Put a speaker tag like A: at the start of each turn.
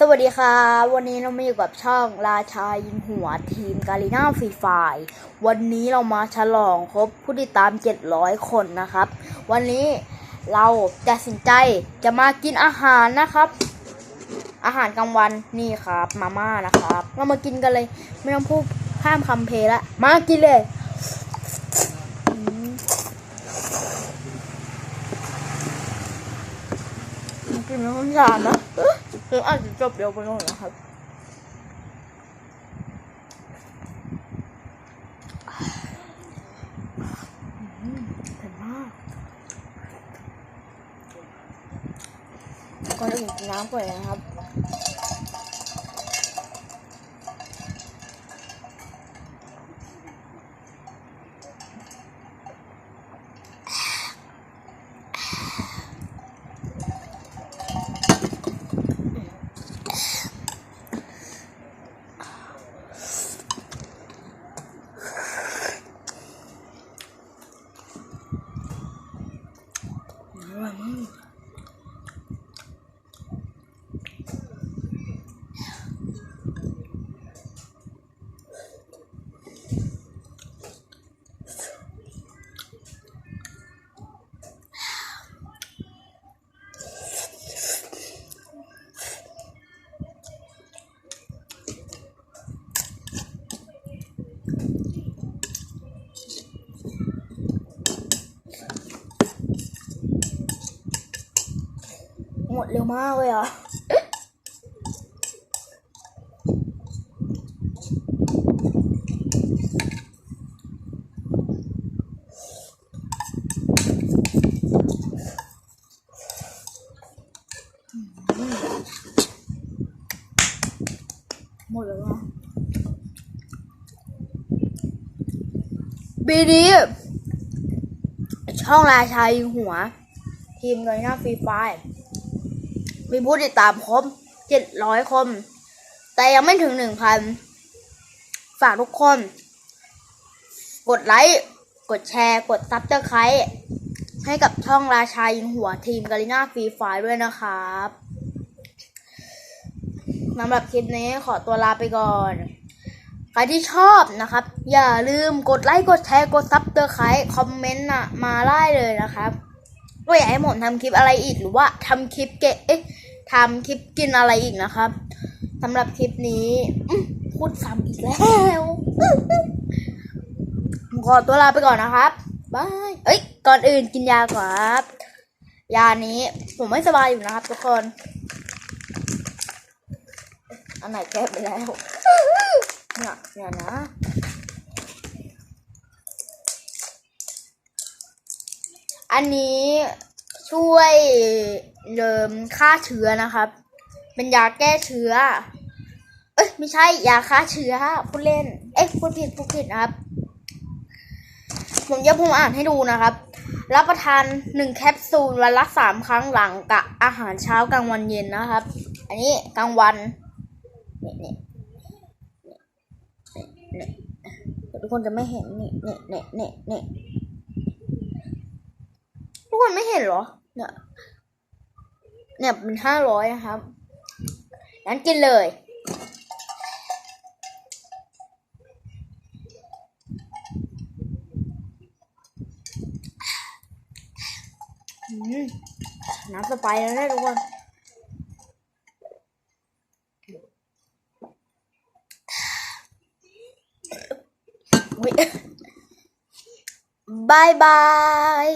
A: สวัสดีค่ะ วันนี้เรามาอยู่กับช่องราชายิงหัวทีมกาลิน่าฟรีไฟวันนี้เรามาฉลองครบผู้ติดตาม 700 คนนะครับ วันนี้เราตัดสินใจจะมากินอาหารนะครับ อาหารกลางวันนี่ครับมาม่านะครับ เรามากินกันเลย ไม่ต้องพูดข้ามคำเพลละมากินเลยอืมกินแล้วมันหวานนะ คืออาจจะจบเร็วไปหน่อยนะครับก่อนอื่นกินน้ำก่อนนะครับ อร่อย หมดเร็วมากเลยอะหมดแล้วอะปีนี้ช่องราชายิงหัว ทีมเงินหน้าฟรีไฟร์ มีผู้ติดตามครบเจ็ดร้อยคน แต่ยังไม่ถึงหนึ่งพัน ฝากทุกคน กดไลค์ กดแชร์ กดซับสไครต์ให้กับช่องราชายิงหัวทีมกาลิน่าฟรีไฟร์ด้วยนะครับสำหรับคลิปนี้ขอตัวลาไปก่อน ใครที่ชอบนะครับ อย่าลืมกดไลค์ กดแชร์ กดซับสไครต์คอมเมนต์มาได้เลยนะครับ ว่าอยากให้ผมทำคลิปอะไรอีกหรือว่าทำคลิปเกะเอ๊ะทำคลิปกินอะไรอีกนะครับสำหรับคลิปนี้พูดซ้ำอีกแล้วผมขอตัวลาไปก่อนนะครับบายเอ้ย ก่อนอื่นกินยาก่อนครับ ยานี้ผมไม่สบายอยู่นะครับ ทุกคน อันไหนแก้ไปแล้วเนี่ยเนี่ยนะ อันนี้ช่วยเริมฆ่าเชื้อนะครับ เป็นยาแก้เชื้อ เอ้ยไม่ใช่ยาฆ่าเชื้อพูดเล่น เอ้ยพูดผิดพูดผิดนะครับ ผมจะผมอ่านให้ดูนะครับ รับประทานหนึ่งแคปซูลวันละสามครั้งหลังกับอาหารเช้ากลางวันเย็นนะครับ อันนี้กลางวันนี่นี่นี่นี่ทุกคนจะไม่เห็นนี่นี่นี่นี่นี่ ทุกคนไม่เห็นเหรอ เนี่ย เนี่ยเป็นห้าร้อยนะครับ งั้นกินเลย น้ำสไปแล้วนะทุกคนบายบาย